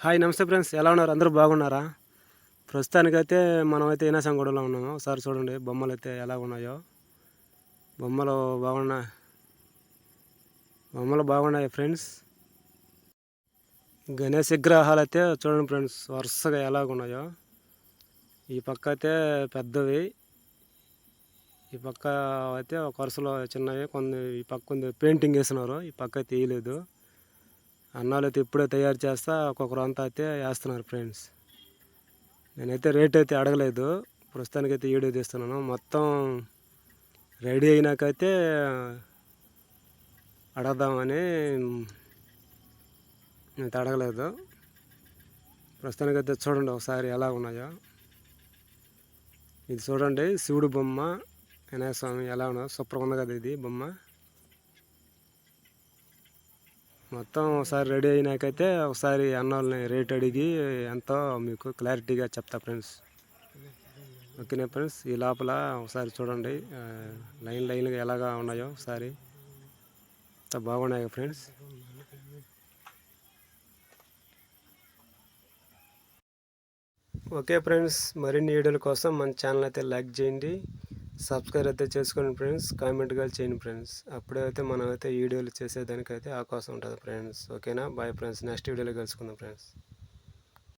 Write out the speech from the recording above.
Hi నమస్తే friends. ఎలా ఉన్నారు? అందరూ బాగున్నారా? ప్రస్తుతానికైతే మనమైతే ఈనాసంగూడలో ఉన్నాము. ఒకసారి చూడండి బొమ్మలు అయితే ఎలా ఉన్నాయో. బొమ్మలు బాగున్నాయి బొమ్మలు బాగున్నాయి ఫ్రెండ్స్? గణేష్ విగ్రహాలు అయితే చూడండి ఫ్రెండ్స్ వరుసగా ఎలాగున్నాయో ఈ పక్క అయితే పెద్దవి. ఈ పక్క అయితే ఒక వరుసలో చిన్నవి కొన్ని ఈ పక్క కొంచెం పెయింటింగ్ వేసినారు. ఈ పక్క అయితే వేయలేదు. అన్నాలు అయితే ఇప్పుడే తయారు చేస్తా ఒక్కొక్కరు అంతా అయితే వేస్తున్నారు ఫ్రెండ్స్ నేనైతే రేట్ అయితే అడగలేదు. ప్రస్తుతానికైతే వీడియో తీస్తున్నాను. మొత్తం రెడీ అయినాకైతే అడగదామని అయితే అడగలేదు. ప్రస్తుతానికైతే చూడండి ఒకసారి ఎలా ఉన్నాయో. ఇది చూడండి శివుడు బొమ్మ. వినాయక స్వామి ఎలా ఉన్నాయో సూపర్గా ఉంది కదా ఇది బొమ్మ. మొత్తం ఒకసారి రెడీ అయినాకైతే ఒకసారి అన్నోళ్ళని రేట్ అడిగి ఎంతో మీకు క్లారిటీగా చెప్తా ఫ్రెండ్స్. ఓకేనా ఫ్రెండ్స్? ఈ లోపల ఒకసారి చూడండి. లైన్ లైన్గా ఎలాగా ఉన్నాయో ఒకసారి. అంత బాగున్నాయి ఫ్రెండ్స్? ఓకే ఫ్రెండ్స్ మరిన్ని వీడియోల కోసం మన ఛానల్ అయితే లైక్ చేయండి. సబ్స్క్రైబ్ అయితే చేసుకోండి ఫ్రెండ్స్ కామెంట్ కూడా చేయండి ఫ్రెండ్స్ అప్పుడే అయితే మనం అయితే వీడియోలు చేసేదానికైతే అవకాశం ఉంటుంది ఫ్రెండ్స్ ఓకేనా బాయ్ ఫ్రెండ్స్ నెక్స్ట్ వీడియోలో కలుసుకుందాం ఫ్రెండ్స్